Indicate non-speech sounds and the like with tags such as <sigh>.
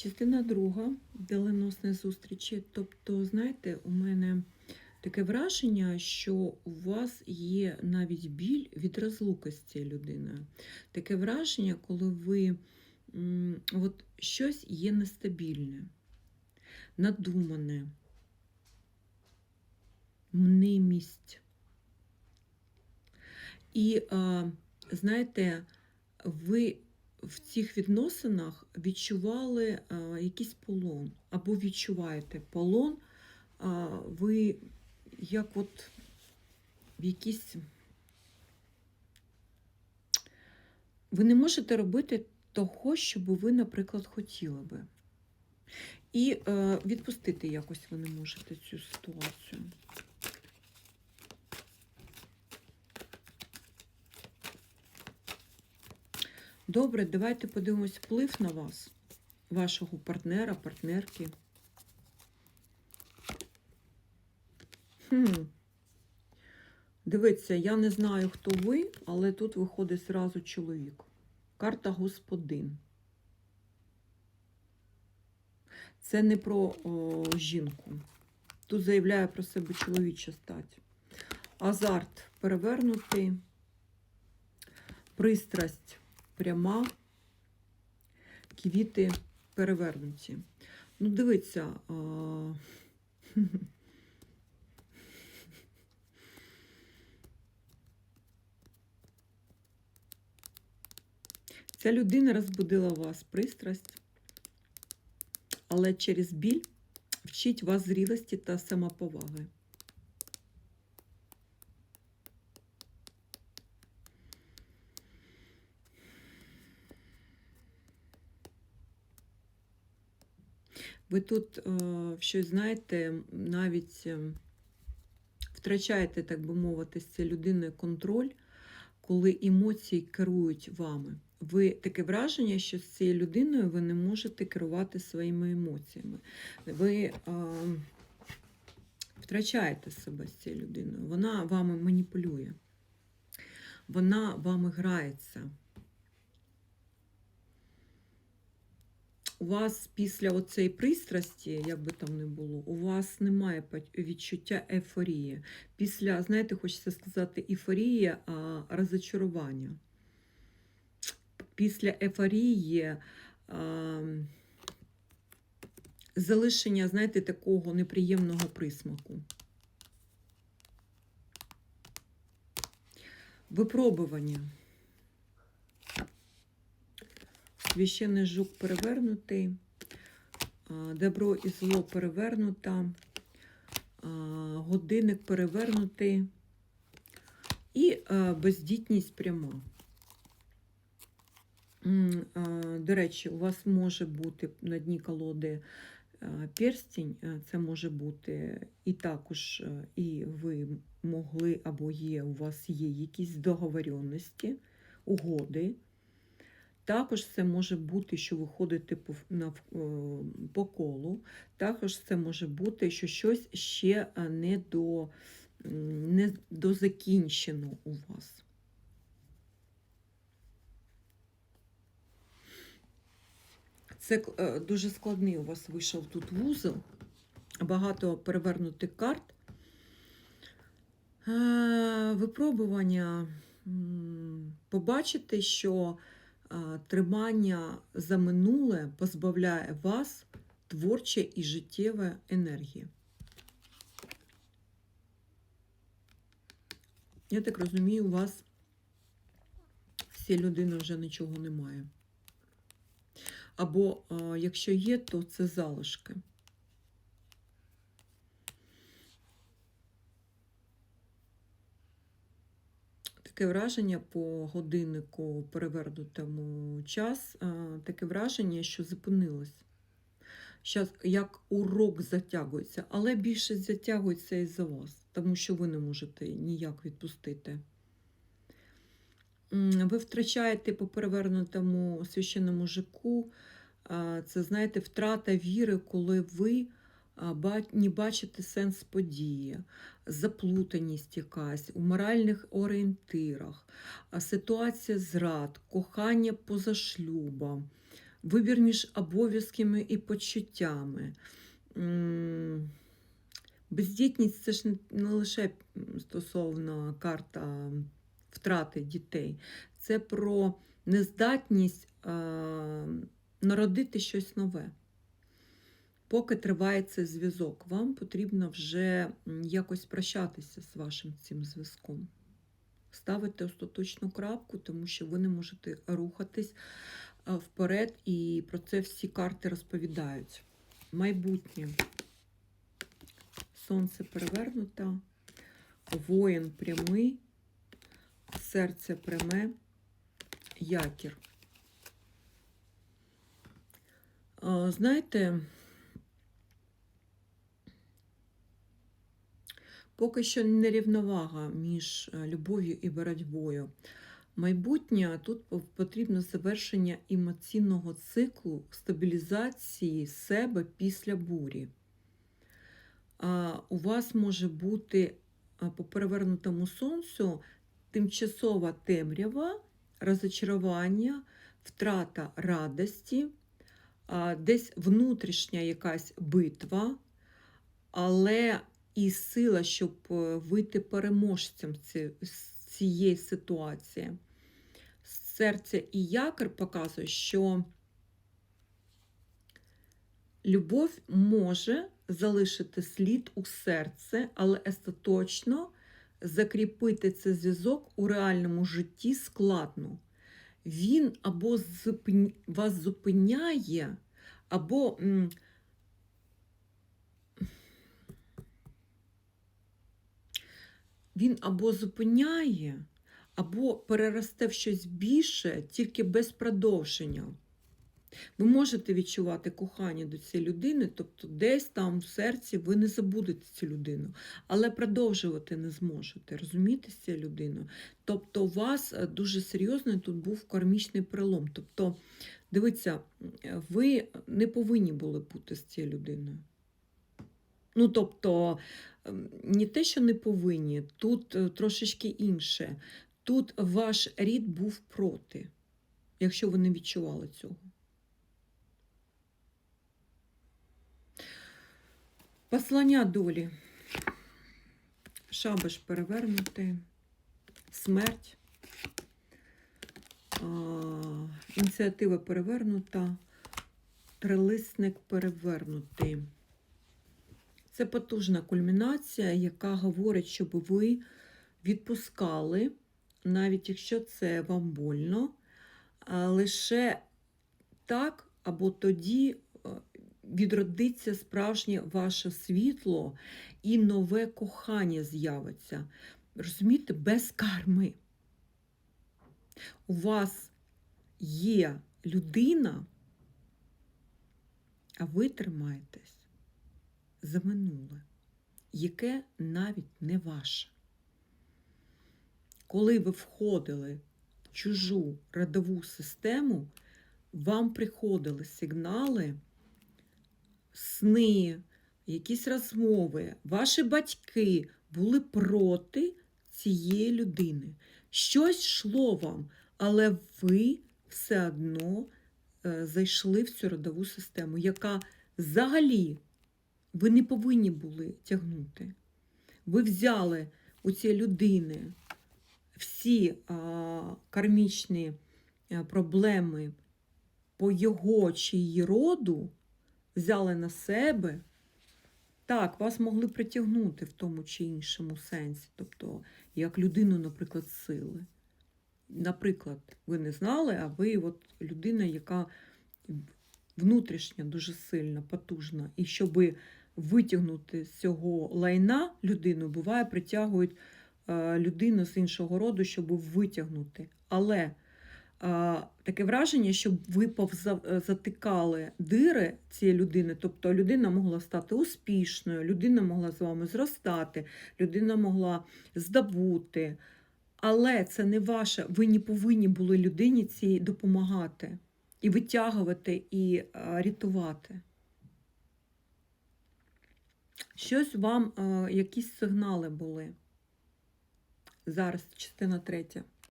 Частина друга доленосної зустрічі. Тобто, знаєте, у мене таке враження, що у вас є навіть біль від розлуки з цією людиною. Таке враження, коли ви от щось є нестабільне, надумане, мнимість. І, знаєте, ви в цих відносинах відчували якийсь полон, або відчуваєте полон, ви як от в якісь. Ви не можете робити того, що би ви, наприклад, хотіли би. І е, відпустити якось ви не можете цю ситуацію. Добре, давайте подивимось вплив на вас, вашого партнера, партнерки. Хм. Дивіться, я не знаю, хто ви, але тут виходить зразу чоловік. Карта господин. Це не про о, жінку. Тут заявляє про себе чоловіча стать. Азарт перевернутий, пристрасть пряма, квіти перевернуті. Ну, дивіться. А... <laughs> Ця людина розбудила у вас пристрасть, але через біль вчить вас зрілості та самоповаги. Ви тут е, щось знаєте, навіть е, втрачаєте, так би мовити, з цією людиною контроль, коли емоції керують вами. Ви таке враження, що з цією людиною ви не можете керувати своїми емоціями. Ви е, втрачаєте себе з цією людиною. Вона вами маніпулює, вона вами грається. У вас після оцеї пристрасті, як би там не було, у вас немає відчуття ейфорії. Після, знаєте, хочеться сказати, ейфорія, а розочарування. Після ейфорії а, залишення, знаєте, такого неприємного присмаку. Випробування. Священний жук перевернутий, добро і зло перевернута, годинник перевернутий і бездітність пряма. До речі, у вас може бути на дні колоди перстінь, це може бути і також, і ви могли або є, у вас є якісь договоренності, угоди. Також це може бути, що ви ходите по, на, по колу. Також це може бути, що щось ще не до, не дозакінчено у вас. Це дуже складний у вас вийшов тут вузол, багато перевернутих карт. Випробування побачите, що тримання за минуле позбавляє вас творче і життєве енергії. Я так розумію, у вас всі людини вже нічого немає. Або, якщо є, то це залишки. Таке враження по годиннику перевернутому час, таке враження, що зупинилось. Як урок затягується, але більше затягується із-за вас, тому що ви не можете ніяк відпустити. Ви втрачаєте по перевернутому священному жику, це, знаєте, втрата віри, коли ви не бачите сенс події, заплутаність якась у моральних орієнтирах, ситуація зрад, кохання поза шлюбом, вибір між обов'язками і почуттями. Бездітність це ж не- лише стосовно карта втрати дітей, це про нездатність народити щось нове. Поки триває цей зв'язок, вам потрібно вже якось прощатися з вашим цим зв'язком. Ставити остаточну крапку, тому що ви не можете рухатись вперед, і про це всі карти розповідають. Майбутнє. Сонце перевернуто, воїн прямий, серце пряме, якір. Знаєте, поки що нерівновага між е, любов'ю і боротьбою. Майбутнє тут потрібно завершення емоційного циклу стабілізації себе після бурі. У вас може бути по перевернутому сонцю тимчасова темрява, розочарування, втрата радості, десь внутрішня якась битва, але і сила, щоб е, вийти переможцем з цієї ситуації. Серце і якір показує, що любов може залишити слід у серце, але остаточно закріпити цей зв'язок у реальному житті складно. Він або вас зупиняє, або він або зупиняє, або переросте в щось більше, тільки без продовження. Ви можете відчувати кохання до цієї людини, тобто десь там в серці ви не забудете цю людину, але продовжувати не зможете, розумієте, з цією людиною. Тобто, у вас е, дуже серйозний тут був кармічний перелом. Тобто, дивіться, е, ви не повинні були бути з цією людиною. Ну, тобто, ем, не те, що не повинні, тут е, трошечки інше. Тут ваш рід був проти, якщо ви не відчували цього. Послання долі. Шабаш перевернутий, смерть, ініціатива перевернута, трилисник перевернутий. Це потужна кульмінація, яка говорить, щоб ви відпускали, навіть якщо це вам больно, лише так або тоді е, відродиться справжнє ваше світло і нове кохання з'явиться. Розумієте, без карми. У вас є людина, а ви тримаєтесь за минуле, яке навіть не ваше. Коли ви входили в чужу родову систему, вам приходили сигнали, сни, якісь розмови, ваші батьки були проти цієї людини. Щось йшло вам, але ви все одно е, зайшли в цю родову систему, яка взагалі ви не повинні були тягнути. Ви взяли у цієї людини всі а, кармічні проблеми по його чи її роду, взяли на себе. Так, вас могли притягнути в тому чи іншому сенсі, тобто як людину, наприклад, сили. Наприклад, ви не знали, а ви от людина, яка внутрішня, дуже сильна, потужна. І щоб витягнути з цього лайна людину, буває, притягують е, людину з іншого роду, щоб витягнути. Але е, таке враження, щоб ви повза- затикали дири цієї людини, тобто людина могла стати успішною, людина могла з вами зростати, людина могла здобути. Але це не ваше, ви не повинні були людині цій допомагати і витягувати, і е, рятувати. Щось вам, е, якісь сигнали були. Зараз частина третя.